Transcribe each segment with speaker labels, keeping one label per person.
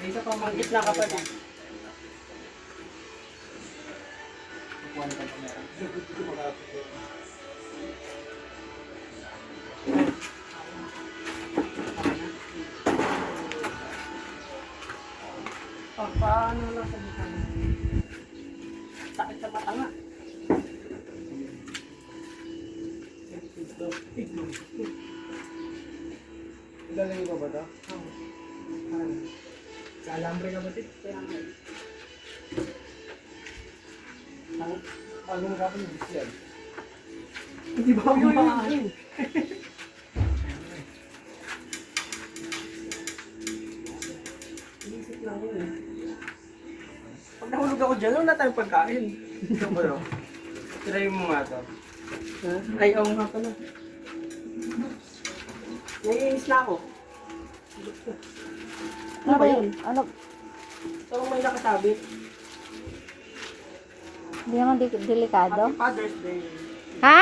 Speaker 1: Isa pa
Speaker 2: Ang gitna ka pa din.
Speaker 1: Kukuha na meron.
Speaker 2: Oh, paano lang sa mo? Sakit sa mata nga.
Speaker 1: Ilalim mo ba ito?
Speaker 2: Oh. Ano?
Speaker 1: Sa alambre ka ba ito?
Speaker 2: Kaya nga.
Speaker 1: Ang ano mo kapag yung bisyan?
Speaker 2: Hindi ba ako maaari? Inisip lang yun eh. Pag nahulog ako dyan, wala tayong pagkain.
Speaker 1: Ito ba no? Try mo nga ito.
Speaker 2: Ha? Ay, oo nga pala. Naiinis na ako. Ano ba yun?
Speaker 3: Ano?
Speaker 2: Ang may nakasabi.
Speaker 3: Hindi naman di- delikado.
Speaker 2: Happy Father's Day.
Speaker 3: Ha?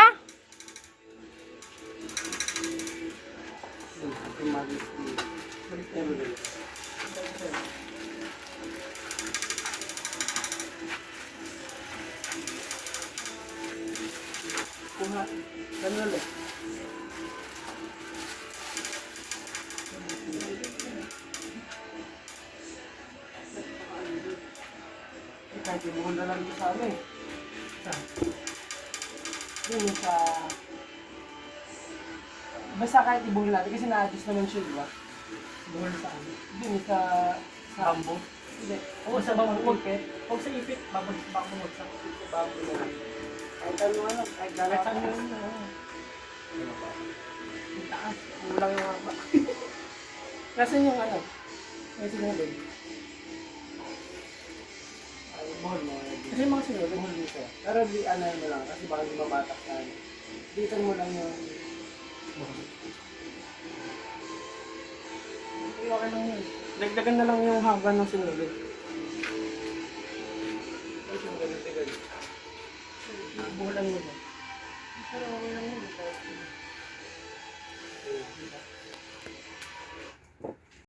Speaker 1: Happy Mother's Day.
Speaker 2: Kuha. Ganun ulit.
Speaker 1: Kahit ibuhol na lang ito sa ano eh.
Speaker 2: Sa. Yun sa...
Speaker 1: Basta kahit ibuhol natin kasi na-adjust naman siya, di ba?
Speaker 2: Buhol sa ano.
Speaker 1: Eh, sa... sa
Speaker 2: Bambo.
Speaker 1: Hindi.
Speaker 2: Oo, sa bambo. Huwag eh. Huwag sa ipit. Babag babag sa
Speaker 1: Sa na lang. Kahit ano ano, kahit
Speaker 2: Kahit
Speaker 1: lalaki
Speaker 2: saan
Speaker 1: na
Speaker 2: yun. oo.
Speaker 1: Ang taas, kulang yung haba.
Speaker 2: Nasaan yung ano? May sinabi.
Speaker 1: Ay, buhol mo.
Speaker 2: Kasi yung mga sinabi.
Speaker 1: Buhol dito. Pero di ano mo lang, kasi baka di mabatak na. Dito mo lang yung...
Speaker 2: Hindi, okay lang yun. Dagdagan na lang yung haba ng sinabi.
Speaker 1: Ay, yung ganun, ganun.
Speaker 2: Bulan mo ba?
Speaker 1: Pero okay lang yun.